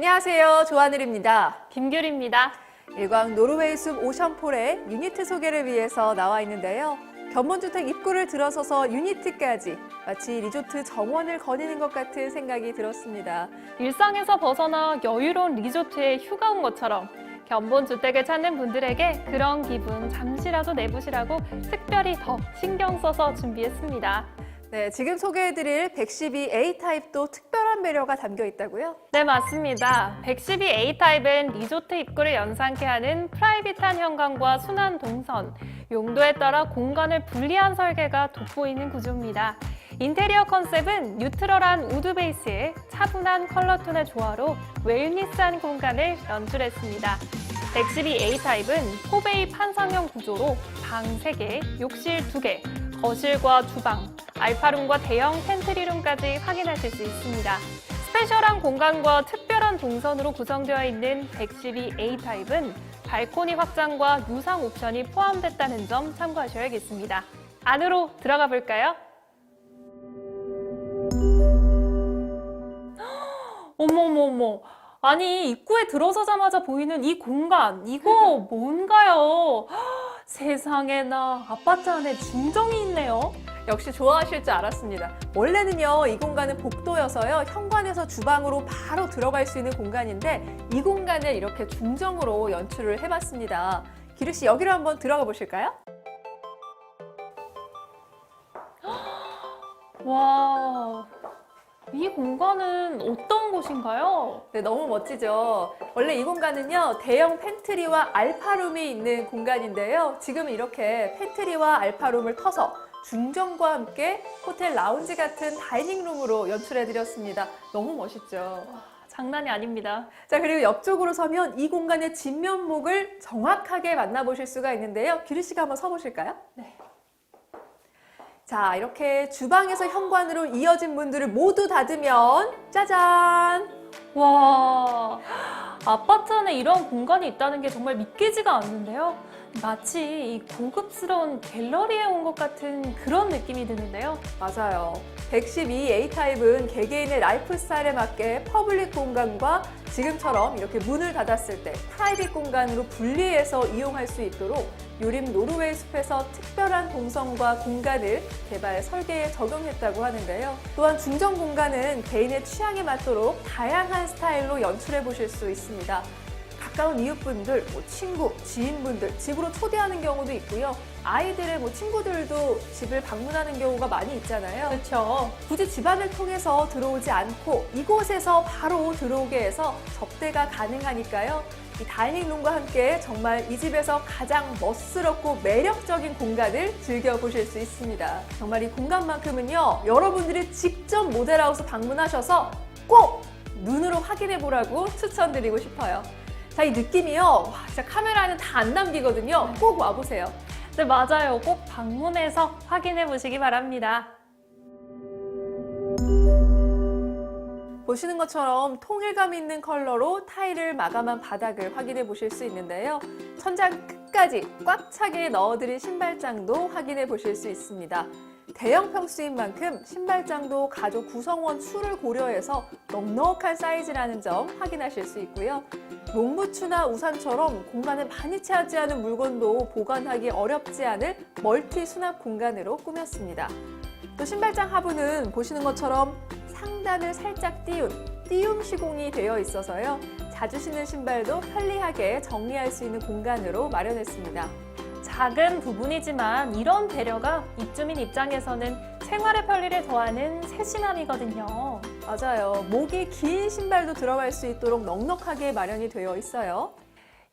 안녕하세요. 조하늘입니다. 김규리입니다. 일광 노르웨이 숲 오션폴의 유니트 소개를 위해서 나와 있는데요. 견본주택 입구를 들어서서 유니트까지 마치 리조트 정원을 거니는 것 같은 생각이 들었습니다. 일상에서 벗어나 여유로운 리조트에 휴가 온 것처럼 견본 주택을 찾는 분들에게 그런 기분 잠시라도 내보시라고 특별히 더 신경 써서 준비했습니다. 네, 지금 소개해드릴 112A 타입도 특별한 배려가 담겨 있다고요? 네, 맞습니다. 112A 타입은 리조트 입구를 연상케 하는 프라이빗한 현관과 순환 동선, 용도에 따라 공간을 분리한 설계가 돋보이는 구조입니다. 인테리어 컨셉은 뉴트럴한 우드 베이스에 차분한 컬러 톤의 조화로 웰니스한 공간을 연출했습니다. 112A 타입은 포베이 판상형 구조로 방 3개, 욕실 2개, 거실과 주방, 알파룸과 대형 팬트리룸까지 확인하실 수 있습니다. 스페셜한 공간과 특별한 동선으로 구성되어 있는 112A 타입은 발코니 확장과 유상 옵션이 포함됐다는 점 참고하셔야겠습니다. 안으로 들어가 볼까요? 어머머머. 아니, 입구에 들어서자마자 보이는 이 공간, 이거 뭔가요? 세상에나 아파트 안에 중정이 있네요. 역시 좋아하실 줄 알았습니다. 원래는요, 이 공간은 복도여서요, 현관에서 주방으로 바로 들어갈 수 있는 공간인데, 이 공간을 이렇게 중정으로 연출을 해봤습니다. 기르 씨, 여기로 한번 들어가 보실까요? 와, 이 공간은 어떤 곳인가요? 네, 너무 멋지죠. 원래 이 공간은요, 대형 팬트리와 알파룸이 있는 공간인데요. 지금은 이렇게 팬트리와 알파룸을 터서 중정과 함께 호텔 라운지 같은 다이닝룸으로 연출해드렸습니다. 너무 멋있죠. 장난이 아닙니다. 자, 그리고 옆쪽으로 서면 이 공간의 진면목을 정확하게 만나보실 수가 있는데요. 규리 씨가 한번 서보실까요? 네. 자, 이렇게 주방에서 현관으로 이어진 문들을 모두 닫으면 짜잔! 와, 아파트 안에 이런 공간이 있다는 게 정말 믿기지가 않는데요. 마치 이 고급스러운 갤러리에 온 것 같은 그런 느낌이 드는데요. 맞아요. 112A 타입은 개개인의 라이프 스타일에 맞게 퍼블릭 공간과 지금처럼 이렇게 문을 닫았을 때 프라이빗 공간으로 분리해서 이용할 수 있도록 요림 노르웨이 숲에서 특별한 동선과 공간을 개발 설계에 적용했다고 하는데요. 또한 중정 공간은 개인의 취향에 맞도록 다양한 스타일로 연출해 보실 수 있습니다. 가까운 이웃분들, 뭐 친구, 지인분들 집으로 초대하는 경우도 있고요. 아이들의 뭐 친구들도 집을 방문하는 경우가 많이 있잖아요. 그렇죠. 굳이 집안을 통해서 들어오지 않고 이곳에서 바로 들어오게 해서 접대가 가능하니까요. 이 다이닝룸과 함께 정말 이 집에서 가장 멋스럽고 매력적인 공간을 즐겨보실 수 있습니다. 정말 이 공간만큼은요, 여러분들이 직접 모델하우스 방문하셔서 꼭 눈으로 확인해 보라고 추천드리고 싶어요. 자, 이 느낌이요. 와, 진짜 카메라는 다 안 남기거든요. 꼭 와보세요. 네, 맞아요. 꼭 방문해서 확인해 보시기 바랍니다. 보시는 것처럼 통일감 있는 컬러로 타일을 마감한 바닥을 확인해 보실 수 있는데요. 천장 끝까지 꽉 차게 넣어드린 신발장도 확인해 보실 수 있습니다. 대형 평수인 만큼 신발장도 가족 구성원 수를 고려해서 넉넉한 사이즈라는 점 확인하실 수 있고요. 농부추나 우산처럼 공간을 많이 차지하는 물건도 보관하기 어렵지 않을 멀티 수납 공간으로 꾸몄습니다. 또 신발장 하부는 보시는 것처럼 상단을 살짝 띄운 띄움 시공이 되어 있어서요. 자주 신는 신발도 편리하게 정리할 수 있는 공간으로 마련했습니다. 작은 부분이지만 이런 배려가 입주민 입장에서는 생활의 편리를 더하는 세심함이거든요. 맞아요. 목이 긴 신발도 들어갈 수 있도록 넉넉하게 마련이 되어 있어요.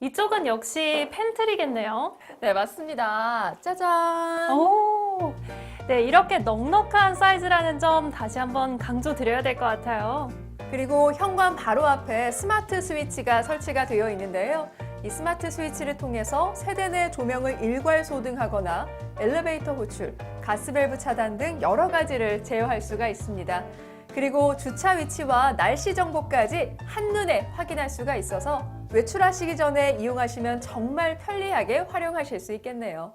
이쪽은 역시 팬트리겠네요. 네, 맞습니다. 짜잔! 오, 네, 이렇게 넉넉한 사이즈라는 점 다시 한번 강조드려야 될 것 같아요. 그리고 현관 바로 앞에 스마트 스위치가 설치가 되어 있는데요. 이 스마트 스위치를 통해서 세대 내 조명을 일괄 소등하거나 엘리베이터 호출, 가스밸브 차단 등 여러 가지를 제어할 수가 있습니다. 그리고 주차 위치와 날씨 정보까지 한눈에 확인할 수가 있어서 외출하시기 전에 이용하시면 정말 편리하게 활용하실 수 있겠네요.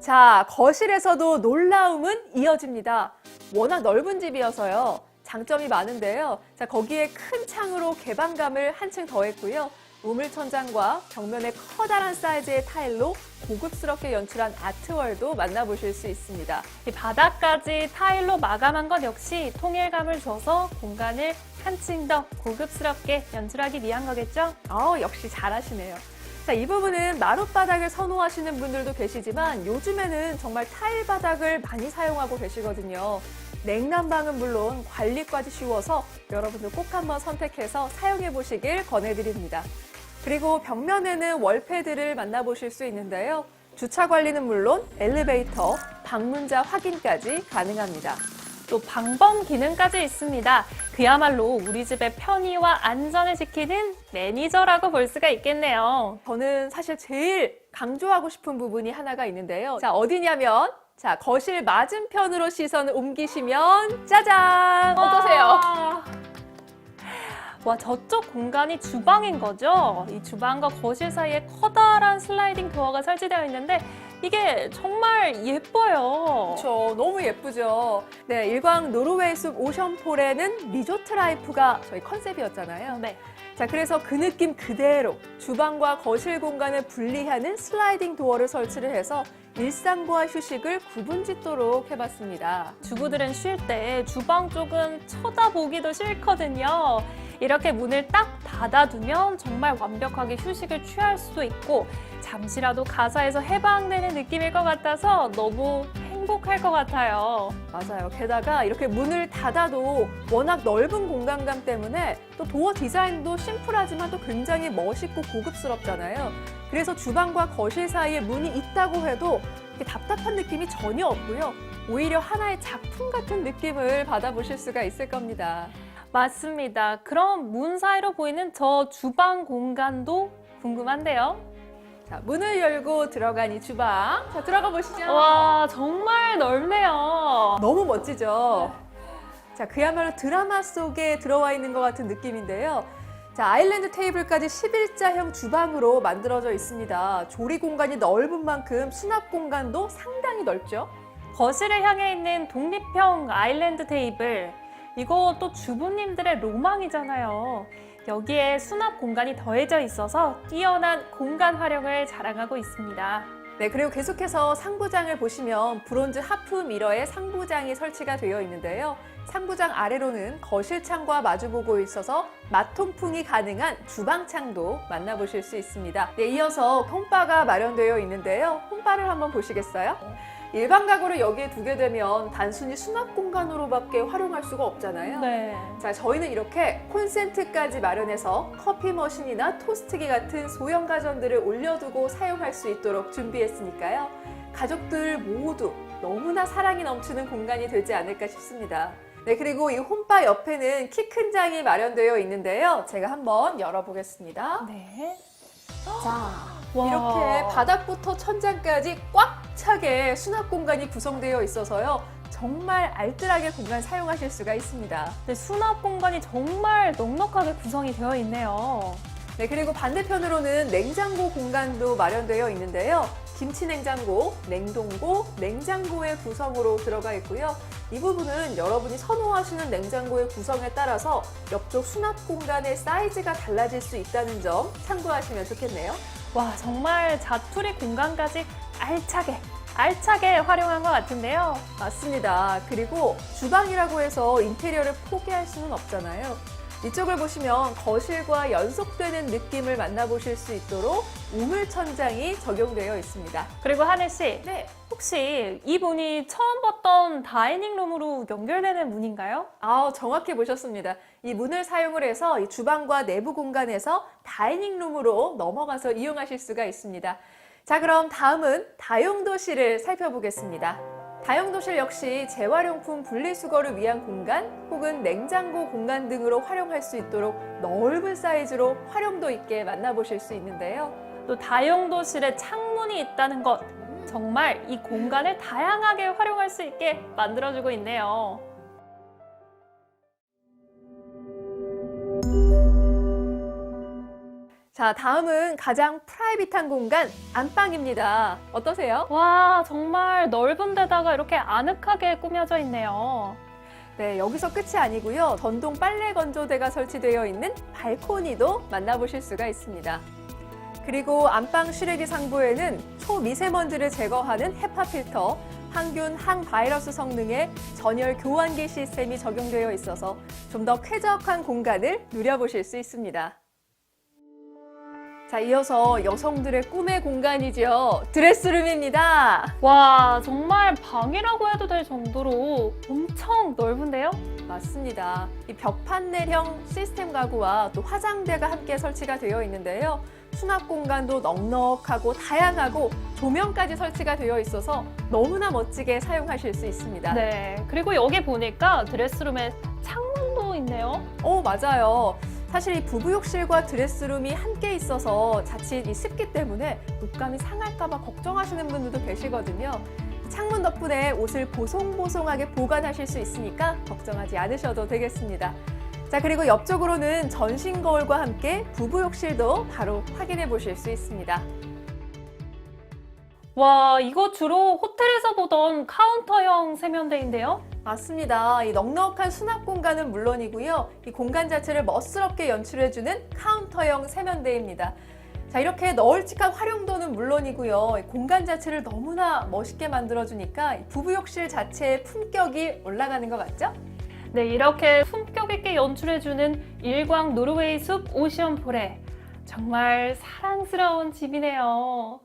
자, 거실에서도 놀라움은 이어집니다. 워낙 넓은 집이어서요. 장점이 많은데요. 자, 거기에 큰 창으로 개방감을 한층 더했고요. 우물 천장과 벽면에 커다란 사이즈의 타일로 고급스럽게 연출한 아트월도 만나보실 수 있습니다. 이 바닥까지 타일로 마감한 것 역시 통일감을 줘서 공간을 한층 더 고급스럽게 연출하기 위한 거겠죠? 아 역시 잘하시네요. 자, 이 부분은 마룻바닥을 선호하시는 분들도 계시지만 요즘에는 정말 타일 바닥을 많이 사용하고 계시거든요. 냉난방은 물론 관리까지 쉬워서 여러분들 꼭 한번 선택해서 사용해 보시길 권해드립니다. 그리고 벽면에는 월패드를 만나보실 수 있는데요. 주차 관리는 물론 엘리베이터, 방문자 확인까지 가능합니다. 또 방범 기능까지 있습니다. 그야말로 우리 집의 편의와 안전을 지키는 매니저라고 볼 수가 있겠네요. 저는 사실 제일 강조하고 싶은 부분이 하나가 있는데요. 자, 어디냐면, 자, 거실 맞은편으로 시선을 옮기시면, 짜잔! 어떠세요? 와, 와, 저쪽 공간이 주방인 거죠? 이 주방과 거실 사이에 커다란 슬라이딩 도어가 설치되어 있는데 이게 정말 예뻐요. 그렇죠. 너무 예쁘죠. 네, 일광 노르웨이 숲 오션폴에는 리조트 라이프가 저희 컨셉이었잖아요. 네. 자, 그래서 그 느낌 그대로 주방과 거실 공간을 분리하는 슬라이딩 도어를 설치를 해서 일상과 휴식을 구분 짓도록 해봤습니다. 주부들은 쉴 때 주방 쪽은 쳐다보기도 싫거든요. 이렇게 문을 딱 닫아두면 정말 완벽하게 휴식을 취할 수도 있고 잠시라도 가사에서 해방되는 느낌일 것 같아서 너무 행복할 것 같아요. 맞아요. 게다가 이렇게 문을 닫아도 워낙 넓은 공간감 때문에 또 도어 디자인도 심플하지만 또 굉장히 멋있고 고급스럽잖아요. 그래서 주방과 거실 사이에 문이 있다고 해도 답답한 느낌이 전혀 없고요. 오히려 하나의 작품 같은 느낌을 받아보실 수가 있을 겁니다. 맞습니다. 그럼 문 사이로 보이는 저 주방 공간도 궁금한데요. 자, 문을 열고 들어간 이 주방. 자, 들어가 보시죠. 와, 정말 넓네요. 너무 멋지죠? 자, 그야말로 드라마 속에 들어와 있는 것 같은 느낌인데요. 자, 아일랜드 테이블까지 11자형 주방으로 만들어져 있습니다. 조리 공간이 넓은 만큼 수납 공간도 상당히 넓죠. 거실을 향해 있는 독립형 아일랜드 테이블. 이거 또 주부님들의 로망이잖아요. 여기에 수납 공간이 더해져 있어서 뛰어난 공간 활용을 자랑하고 있습니다. 네, 그리고 계속해서 상부장을 보시면 브론즈 하프 미러의 상부장이 설치가 되어 있는데요. 상부장 아래로는 거실창과 마주보고 있어서 맛통풍이 가능한 주방창도 만나보실 수 있습니다. 네, 이어서 홈바가 마련되어 있는데요. 홈바를 한번 보시겠어요? 일반 가구를 여기에 두게 되면 단순히 수납 공간으로밖에 활용할 수가 없잖아요. 네. 자, 저희는 이렇게 콘센트까지 마련해서 커피 머신이나 토스트기 같은 소형 가전들을 올려두고 사용할 수 있도록 준비했으니까요. 가족들 모두 너무나 사랑이 넘치는 공간이 되지 않을까 싶습니다. 네, 그리고 이 홈바 옆에는 키 큰 장이 마련되어 있는데요. 제가 한번 열어보겠습니다. 네. 자, 와. 이렇게 바닥부터 천장까지 꽉 차게 수납 공간이 구성되어 있어서요. 정말 알뜰하게 공간 사용하실 수가 있습니다. 네, 수납 공간이 정말 넉넉하게 구성이 되어 있네요. 네, 그리고 반대편으로는 냉장고 공간도 마련되어 있는데요. 김치 냉장고, 냉동고, 냉장고의 구성으로 들어가 있고요. 이 부분은 여러분이 선호하시는 냉장고의 구성에 따라서 옆쪽 수납 공간의 사이즈가 달라질 수 있다는 점 참고하시면 좋겠네요. 와, 정말 자투리 공간까지 알차게, 알차게 활용한 것 같은데요. 맞습니다. 그리고 주방이라고 해서 인테리어를 포기할 수는 없잖아요. 이쪽을 보시면 거실과 연속되는 느낌을 만나보실 수 있도록 우물 천장이 적용되어 있습니다. 그리고 하늘 씨, 네. 혹시 이 문이 처음 봤던 다이닝 룸으로 연결되는 문인가요? 아, 정확히 보셨습니다. 이 문을 사용을 해서 이 주방과 내부 공간에서 다이닝 룸으로 넘어가서 이용하실 수가 있습니다. 자, 그럼 다음은 다용도실을 살펴보겠습니다. 다용도실 역시 재활용품 분리수거를 위한 공간 혹은 냉장고 공간 등으로 활용할 수 있도록 넓은 사이즈로 활용도 있게 만나보실 수 있는데요. 또 다용도실에 창문이 있다는 것, 정말 이 공간을 다양하게 활용할 수 있게 만들어주고 있네요. 자, 다음은 가장 프라이빗한 공간 안방입니다. 어떠세요? 와, 정말 넓은 데다가 이렇게 아늑하게 꾸며져 있네요. 네, 여기서 끝이 아니고요. 전동 빨래 건조대가 설치되어 있는 발코니도 만나보실 수가 있습니다. 그리고 안방 실외기 상부에는 초미세먼지를 제거하는 헤파 필터, 항균, 항바이러스 성능의 전열 교환기 시스템이 적용되어 있어서 좀 더 쾌적한 공간을 누려보실 수 있습니다. 자, 이어서 여성들의 꿈의 공간이죠. 드레스룸입니다. 와, 정말 방이라고 해도 될 정도로 엄청 넓은데요? 맞습니다. 이 벽판넬형 시스템 가구와 또 화장대가 함께 설치가 되어 있는데요. 수납 공간도 넉넉하고 다양하고 조명까지 설치가 되어 있어서 너무나 멋지게 사용하실 수 있습니다. 네. 그리고 여기 보니까 드레스룸에 창문도 있네요. 오, 맞아요. 사실 이 부부욕실과 드레스룸이 함께 있어서 자칫 이 습기 때문에 옷감이 상할까봐 걱정하시는 분들도 계시거든요. 창문 덕분에 옷을 보송보송하게 보관하실 수 있으니까 걱정하지 않으셔도 되겠습니다. 자, 그리고 옆쪽으로는 전신 거울과 함께 부부욕실도 바로 확인해 보실 수 있습니다. 와, 이거 주로 호텔에서 보던 카운터형 세면대인데요? 맞습니다. 이 넉넉한 수납 공간은 물론이고요. 이 공간 자체를 멋스럽게 연출해주는 카운터형 세면대입니다. 자, 이렇게 널찍한 활용도는 물론이고요. 이 공간 자체를 너무나 멋있게 만들어주니까 이 부부욕실 자체의 품격이 올라가는 것 같죠? 네, 이렇게 품격 있게 연출해주는 일광 노르웨이 숲 포레. 정말 사랑스러운 집이네요.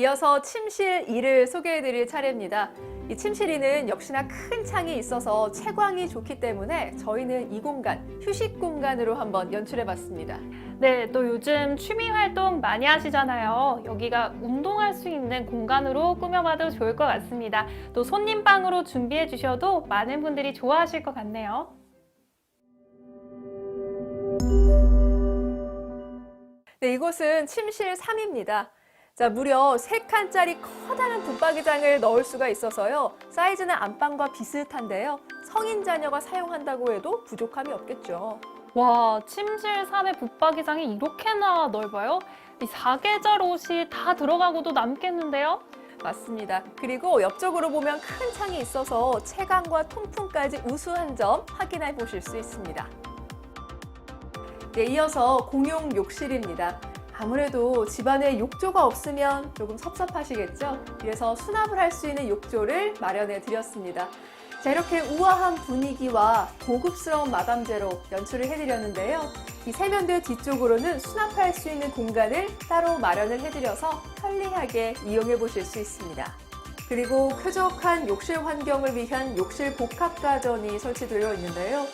이어서 침실 2를 소개해드릴 차례입니다. 이 침실 2는 역시나 큰 창이 있어서 채광이 좋기 때문에 저희는 이 공간, 휴식 공간으로 한번 연출해봤습니다. 네, 또 요즘 취미 활동 많이 하시잖아요. 여기가 운동할 수 있는 공간으로 꾸며봐도 좋을 것 같습니다. 또 손님 방으로 준비해 주셔도 많은 분들이 좋아하실 것 같네요. 네, 이곳은 침실 3입니다. 자, 무려 3칸짜리 커다란 붙박이장을 넣을 수가 있어서요. 사이즈는 안방과 비슷한데요. 성인 자녀가 사용한다고 해도 부족함이 없겠죠. 와, 침실 3의 붙박이장이 이렇게나 넓어요? 이 사계절 옷이 다 들어가고도 남겠는데요? 맞습니다. 그리고 옆쪽으로 보면 큰 창이 있어서 채광과 통풍까지 우수한 점 확인해 보실 수 있습니다. 네, 이어서 공용 욕실입니다. 아무래도 집안에 욕조가 없으면 조금 섭섭하시겠죠? 그래서 수납을 할 수 있는 욕조를 마련해 드렸습니다. 자, 이렇게 우아한 분위기와 고급스러운 마감재로 연출을 해드렸는데요. 이 세면대 뒤쪽으로는 수납할 수 있는 공간을 따로 마련을 해드려서 편리하게 이용해 보실 수 있습니다. 그리고 쾌적한 욕실 환경을 위한 욕실 복합 가전이 설치되어 있는데요.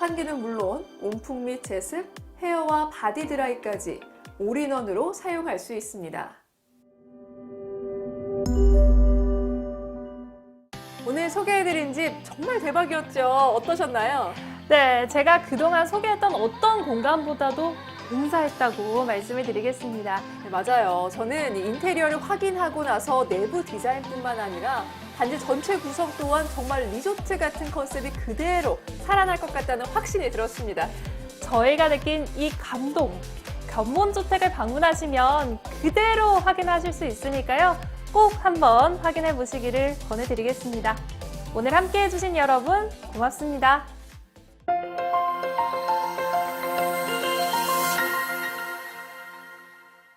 환기는 물론 온풍 및 제습, 헤어와 바디 드라이까지 올인원으로 사용할 수 있습니다. 오늘 소개해드린 집 정말 대박이었죠? 어떠셨나요? 네, 제가 그동안 소개했던 어떤 공간보다도 공사했다고 말씀을 드리겠습니다. 네, 맞아요. 저는 이 인테리어를 확인하고 나서 내부 디자인뿐만 아니라 단지 전체 구성 또한 정말 리조트 같은 컨셉이 그대로 살아날 것 같다는 확신이 들었습니다. 저희가 느낀 이 감동, 견본주택을 방문하시면 그대로 확인하실 수 있으니까요. 꼭 한번 확인해 보시기를 권해드리겠습니다. 오늘 함께 해주신 여러분 고맙습니다.